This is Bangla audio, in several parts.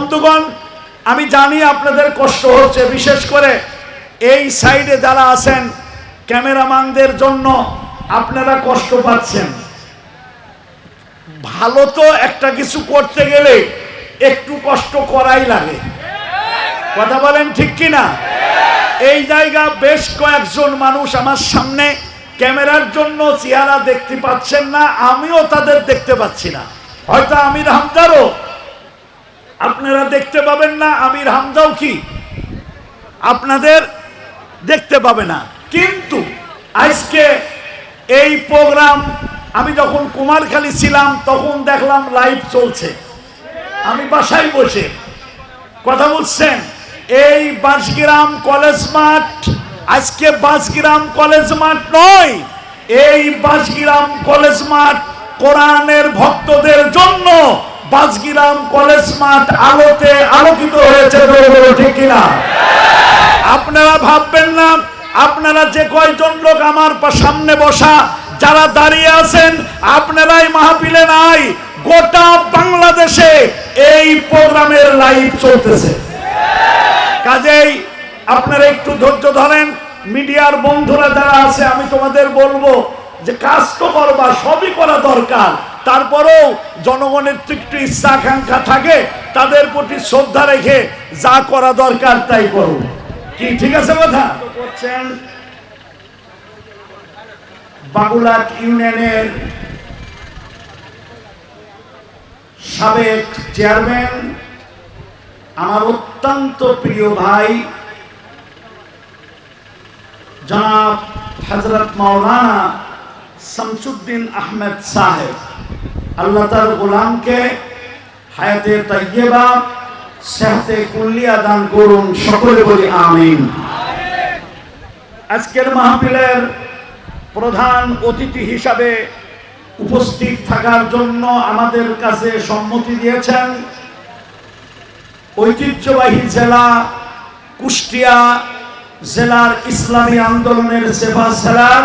বন্ধুগণ, আমি জানি আপনাদের কষ্ট হচ্ছে, বিশেষ করে এই সাইডে যারা আছেন, ক্যামেরাম্যানদের জন্য আপনারা কষ্ট পাচ্ছেন। ভালো তো একটা কিছু করতে গেলে একটু কষ্ট করাই লাগে। কথা বলেন ঠিক কি না? এই জায়গা বেশ কয়েকজন মানুষ আমার সামনে ক্যামেরার জন্য চেহারা দেখতে পাচ্ছেন না, আমিও তাদের দেখতে পাচ্ছি না। হয়তো আমির হামদারও আপনারা দেখতে পাবেন না, আমির হামদাও কি? আপনাদের দেখতে পাবে না। কিন্তু আজকে এই প্রোগ্রাম, আমি যখন কুমারখালী ছিলাম, তখন দেখলাম লাইভ চলছে। আমি বাসায় বসে কথা বলছেন, এই বাঁশগ্রাম কলেজ মাঠ আজকে বাঁশগ্রাম কলেজ মাঠ নয়, এই বাঁশগ্রাম কলেজ মাঠ কোরআনের ভক্তদের জন্য বাঁশগ্রাম কলেজ মাঠ আলোতে আলোকিত হয়েছে ঠিক কিনা? আপনারা ভাববেন না, আপনারা যে কয়জন লোক আমার সামনে বসা, যারা দাঁড়িয়ে আছেন, আপনারাই মাহফিলে নাই, গোটা বাংলাদেশে এই প্রোগ্রামের লাইভ চলতেছে। কাজেই আপনারা একটু ধৈর্য ধরেন, মিডিয়ার বন্ধুরা যারা আছে, আমি তোমাদের বলব যে কাজ তো করবা, সবই করা দরকার। তারপরেও জনগণের তো একটু ইচ্ছা আকাঙ্ক্ষা থাকে, তাদের প্রতি শ্রদ্ধা রেখে যা করা দরকার তাই করুন। কি, ঠিক আছে কথা? করছেন বাগুলাট ইউনিয়নের সাবেক চেয়ারম্যান, আমার অত্যন্ত প্রিয় ভাই, জনাব হজরত মাওলানা শামসুদ্দিন আহমেদ সাহেব। আল্লাহ তার গোলামকে হায়াতে তৈয়বা সেহতে কুল্লিয়া দান করুন, সকলে বলি আমিন। আজকের মাহফিলের প্রধান অতিথি হিসাবে উপস্থিত থাকার জন্য আমাদের কাছে সম্মতি দিয়েছেন ঐতিহ্যবাহী জেলা কুষ্টিয়া জেলার ইসলামী আন্দোলনের সেবা সেলার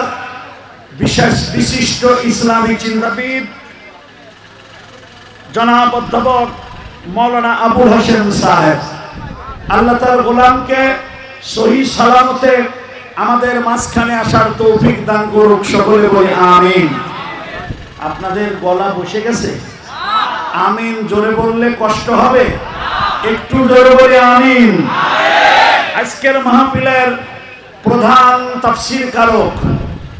বিশেষ বিশিষ্ট ইসলামী চিন্তাবিদ জনাব অধ্যাপক মৌলানা আবুল হোসেন সাহেব। আল্লাহ তার গোলামকে সহি সালামতে আমাদের মাঝখানে আসার তৌফিক দান করুক, সকলে বলি আমিন। আপনাদের গলা বসে গেছে? আমিন জোরে বললে কষ্ট হবে? একটু জোরে বলে আমিন। আজকের মাহফিলের প্রধান তাফসির কারক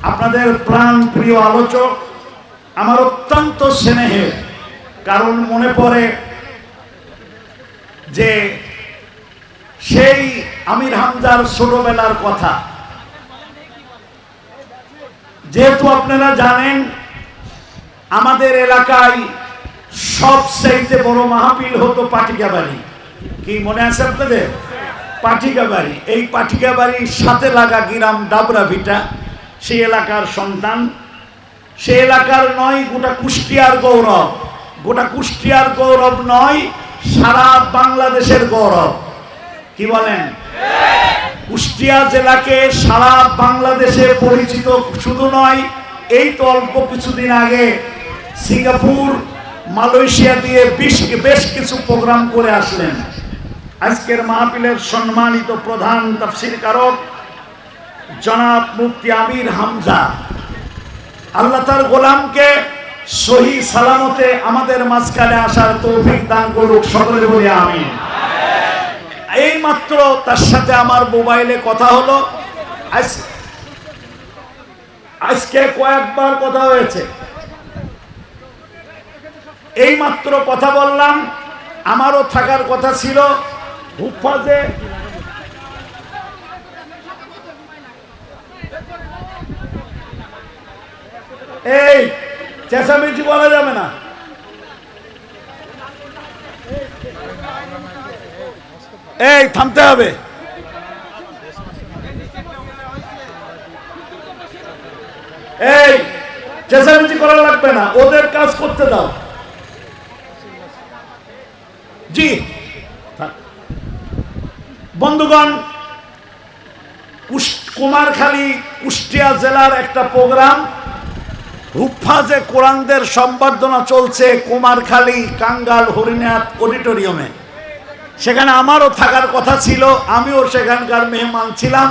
আপনাদের প্রাণ প্রিয় আলোচক, আমার অত্যন্ত স্নেহের কারণ মনে পড়ে যে সেই আমির হামজার ছোটবেলার কথা। যেহেতু আপনারা জানেন, আমাদের এলাকায় সবচাইতে বড় মাহফিল হতো পাটিকা বাড়ি কি মনে আছে আপনাদের? পাটিকা বাড়ি এই পাটিকা বাড়ির সাথে লাগা গ্রাম ডাবরা ভিটা সেই এলাকার সন্তান, সে এলাকার নয়, গোটা কুষ্টিয়ার গৌরব। গোটা কুষ্টিয়ার গৌরব নয়, সারা বাংলাদেশের গৌরব। কি বলেন? কুষ্টিয়া জেলাকে সারা বাংলাদেশে পরিচিত শুধু নয়, এই তো অল্প কিছুদিন আগে সিঙ্গাপুর, মালয়েশিয়া দিয়ে বেশ বেশ কিছু প্রোগ্রাম করে আসলেন। আজকের মাহফিলের সম্মানিত প্রধান তাফসির কারক জনাব মুফতি আমির হামজা, আল্লাহ তার গোলামকে সহি সালামতে আমাদের মাঝখানে আসার তৌফিক দান করুক সকলে বলে আমি এই মাত্র তার সাথে আমার মোবাইলে কথা হলো। আজ, আজকে কয়েকবার কথা হয়েছে। এই মাত্র কথা বললাম, আমারও থাকার কথা ছিল। হুফাজে এই, চেঁচামেচি বলা যাবে না। এই, থামতে হবে। এই, চেঁচামেচি করা লাগবে না, ওদের কাজ করতে দাও। জি বন্ধুগণ কুমারখালী, কুষ্টিয়া জেলার একটা প্রোগ্রাম। হুফাজে কোরআনদের সম্বর্ধনা চলছে কুমারখালী কাঙ্গাল হরিনাথ অডিটোরিয়ামে। সেখানে আমারও থাকার কথা ছিল, আমিও সেখানকার মেহমান ছিলাম,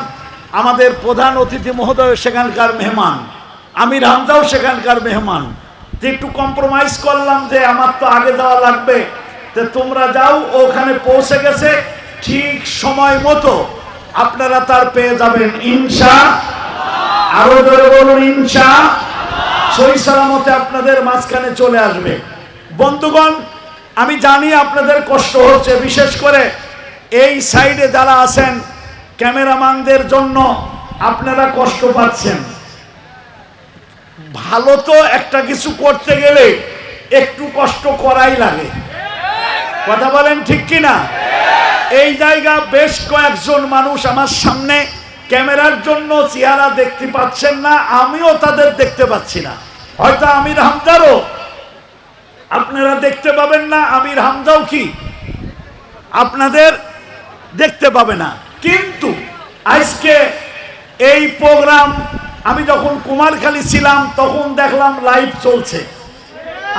আমাদের প্রধান অতিথি মহোদয় সেখানকার মেহমান, আমির হামজাও সেখানকার মেহমান। তো একটু কম্প্রোমাইজ করলাম যে আমার তো আগে যাওয়া লাগবে। তো তোমরা যাও, ওখানে পৌঁছে গেছে, ঠিক সময় মতো আপনারা তার পেয়ে যাবেন, ইনশা, আরও ধরে বলুন, ইনশা। সই সালামতে আপনাদের মাঝখানে চলে আসবে। বন্ধুগণ, আমি জানি আপনাদের কষ্ট হচ্ছে, বিশেষ করে এই সাইডে যারা আছেন, ক্যামেরাম্যানদের জন্য আপনারা কষ্ট পাচ্ছেন। ভালো তো একটা কিছু করতে গেলে একটু কষ্ট করাই লাগে। কথা বলেন ঠিক কি না এই জায়গা বেশ কয়েকজন মানুষ আমার সামনে ক্যামেরার জন্য চেহারা দেখতে পাচ্ছেন না, আমিও তাদের দেখতে পাচ্ছি না। হয়তো আমির হামদারও আপনারা দেখতে পাবেন না, আমির হামজাও কি? আপনাদের দেখতে পাবে না। কিন্তু আজকে এই প্রোগ্রাম, আমি যখন কুমারখালী ছিলাম, তখন দেখলাম লাইভ চলছে।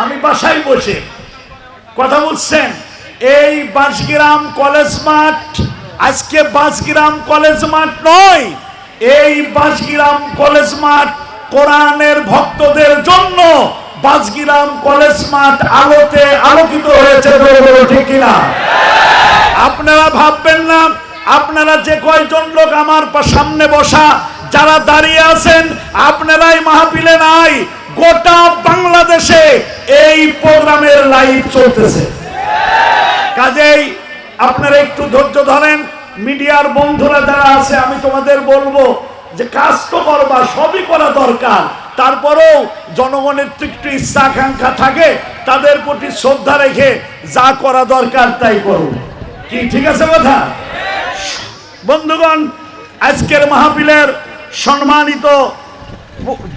আমি বাসায় বসে কথা বলছেন, এই বাঁশগ্রাম কলেজ মাঠ আজকে বাঁশগ্রাম কলেজ মাঠ নয়, এই বাঁশগ্রাম কলেজ মাঠ কোরআনের ভক্তদের জন্য বাঁশগ্রাম কলেজ মাঠ আলোতে আলোকিত হয়েছে ঠিক কিনা? আপনারা ভাববেন না, আপনারা যে কয়জন লোক আমার সামনে বসা, যারা দাঁড়িয়ে আছেন, আপনারাই মাহফিলে নাই, গোটা বাংলাদেশে এই প্রোগ্রামের লাইভ চলতেছে। কাজেই আপনারা একটু ধৈর্য ধরেন। মিডিয়ার বন্ধুরা যারা আছে, আমি তোমাদের বলব যে কাজ তো করবা, সবই করা দরকার। তারপরেও জনগণের তো একটু ইচ্ছা আকাঙ্ক্ষা থাকে, তাদের প্রতি শ্রদ্ধা রেখে যা করা দরকার তাই করুন। কি, ঠিক আছে কথা? বন্ধুগণ, আজকের মাহফিলের সম্মানিত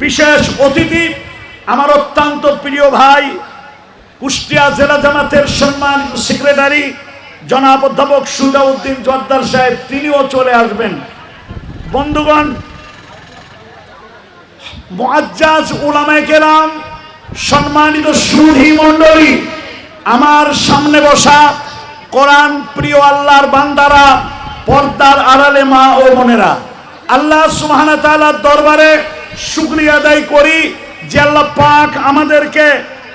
বিশেষ অতিথি আমার অত্যন্ত প্রিয় ভাই, কুষ্টিয়া জেলা জামাতের সম্মানিত সেক্রেটারি জনাব অধ্যাপক সুজাউদ্দিন জোয়াদ্দার সাহেব, তিনিও চলে আসবেন। বন্ধুগণ সম্মানিত সুধী মণ্ডলী, আমার সামনে বসা কোরআন প্রিয় আল্লাহর বান্দারা, পর্দার আড়ালে মা ও বোনেরা, আল্লাহ তাআলার দরবারে শুকরিয়া আদায় করি যে আল্লাহ পাক আমাদেরকে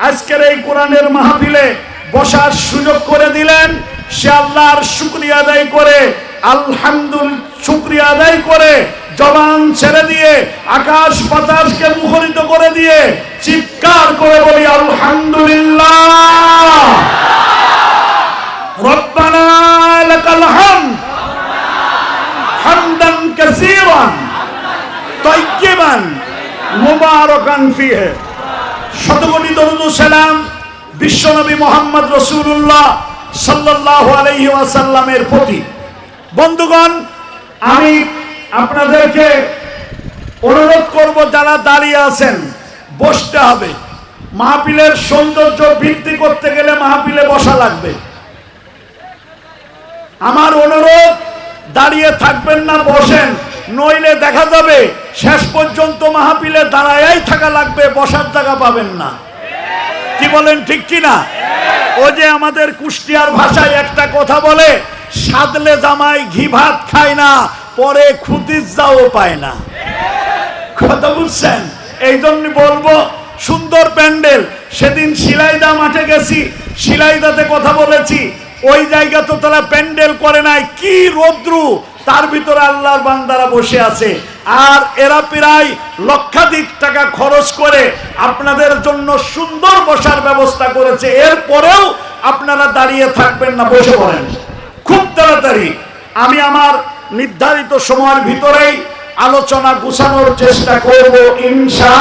আজকের এই কোরআনের মাহফিলে বসার সুযোগ করে দিলেন। সে আল্লাহর শুকরিয়া আদায় করে, আলহামদুল শুকরিয়া আদায় করে, জবান ছেড়ে দিয়ে, আকাশ বাতাসকে মুখরিত করে দিয়ে, চিৎকার করে বলি, আলহামদুলিল্লাহ। রব্বানা লাকাল বিশ্বনবী মোহাম্মদ রসুল্লাহ সাল্লাল্লাহু আলাইহি ওয়াসাল্লামের প্রতি। বন্ধুগণ, আমি আপনাদেরকে অনুরোধ করব, যারা দাঁড়িয়ে আছেন, বসতে হবে। মাহফিলের সৌন্দর্য বৃদ্ধি করতে গেলে মাহফিলে বসা লাগবে। আমার অনুরোধ, দাঁড়িয়ে থাকবেন না, বসেন। নইলে দেখা যাবে, শেষ পর্যন্ত মাহফিলে দাঁড়ায়াই থাকা লাগবে, বসার জায়গা পাবেন না। কি বলেন ঠিক কি না ও যে আমাদের কুষ্টিয়ার ভাষায় একটা কথা বলে, সাদলে জামাই ঘি ভাত খায় না, পরে খুদিস যাও পায় না। কথা বুঝছেন? এই জন্য বলব, সুন্দর প্যান্ডেল। সেদিন শিলাইদা মাঠে গেছি, শিলাইদাতে কথা বলেছি, ওই জায়গা তো তারা প্যান্ডেল করে নাই, কি রৌদ্রু! তার ভিতরে আল্লাহর বান্দারা বসে আছে। আর এরা প্রায় লক্ষাধিক টাকা খরচ করে আপনাদের জন্য সুন্দর বসার ব্যবস্থা করেছে। এরপরেও আপনারা দাঁড়িয়ে থাকবেন না, বসে পড়েন। খুব তাড়াতাড়ি আমি আমার নির্ধারিত সময়ের ভিতরেই আলোচনা গুছানোর চেষ্টা করব, ইনশা